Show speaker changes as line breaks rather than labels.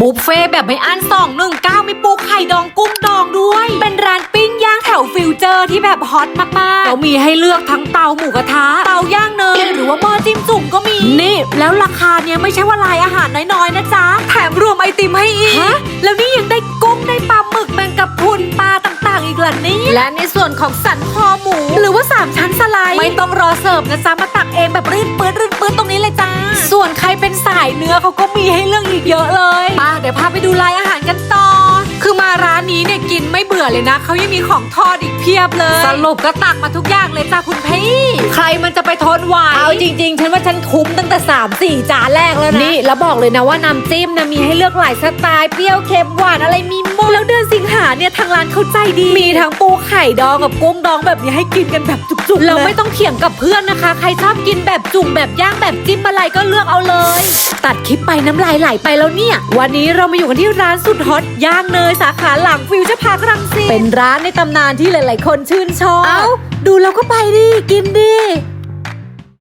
บุฟเฟ่ต์แบบไม่อั้นสองหนึ่งเก้ามีปูไข่ดองกุ้งดองด้วย เป็นร้านปิ้งย่างแถวฟิวเจอร์ที่แบบฮอตมากๆแล้วมีให้เลือกทั้งเตาหมูกระทะ เตาย่างเนยหรือว่าหม้อจิ้มจุ่มก็มี นี่ แล้วราคาเนี้ยไม่ใช่ว่าลายอาหารน้อยๆนะจ๊ะ แถมรวมไอติมให้อีก แล้วนี่ยังได้กุ้งได้ปลาหมึกแมงกะพรุนปลาต่างๆ อีกล่ะนี่ และในส่วนของสันคอหมู หรือว่า3ชั้นสไลด์ไม่ต้องรอเสิร์ฟนะจ๊ะมาตักเองแบบรื่นปื้ดรื่นปื้ดตรงนี้ นสายเนื้อเขาก็มีให้เลือกอีกเยอะเลยมาเดี๋ยวพาไปดูรายอาหารกันต่อ คือมาร้านนี้เนี่ยกินไม่เบื่อเลยนะเขายังมีของทอดอีกเพียบเลย สรุปก็ตักมาทุกอย่างเลยจ้าคุณพี่ ใครมันจะไปทนไหว
เอาจริงๆ ฉันว่าฉันคุ้มตั้งแต่ 3 4 จานแรกแล้วนะ
นี่ แล้วบอกเลยนะว่าน้ำจิ้มนะมีให้เลือกหลายสไตล์ เปรี้ยวเค็มหวานอะไรมีหมดแล้วเดือนสิงหา เนี่ยทางร้านเขาใจดี มีทั้งปูไข่ดองกับกุ้งดองแบบนี้ให้กินกันแบบจุกๆเราไม่ต้องเถียงกับเพื่อนนะคะ ใครชอบกินแบบจุ่มแบบย่างแบบจิ้มอะไรก็เลือกเอาเลย ตัดคลิปไปน้ำลายไหลไปแล้วเนี่ย วันนี้เรามาอยู่กันที่ร้านสุดฮอตย่างเนยสาขาหลังฟิวเจอร์พาร์ครังสิตเป็นร้านในตำนานที่หลาย ๆ คนชื่นชอบ เอ้าดูแล้วก็ไปดิกินดิ